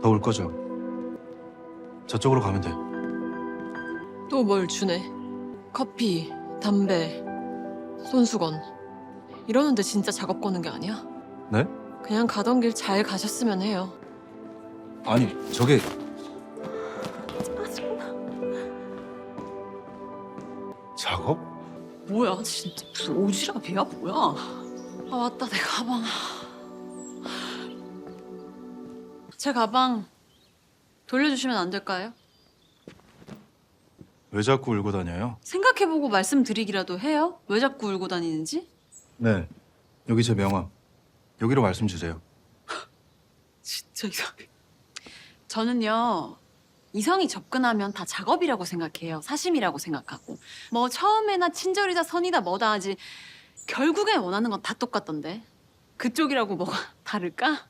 너올 거죠? 저쪽으로 가면 돼. 또 뭘 주네. 커피, 담배, 손수건. 이러는데 진짜 작업 거는 게 아니야? 네? 그냥 가던 길 잘 가셨으면 해요. 아니, 저게 작업? 뭐야 진짜 무슨 오지랖이야 뭐야? 아 맞다 내 가방. 제 가방 돌려주시면 안 될까요? 왜 자꾸 울고 다녀요? 생각해보고 말씀드리기라도 해요? 왜 자꾸 울고 다니는지? 네. 여기 제 명함. 여기로 말씀 주세요. 진짜 이상해. 저는요 이성이 접근하면 다 작업이라고 생각해요. 사심이라고 생각하고 뭐 처음에나 친절이다 선이다 뭐다 하지 결국에 원하는 건 다 똑같던데 그쪽이라고 뭐가 다를까?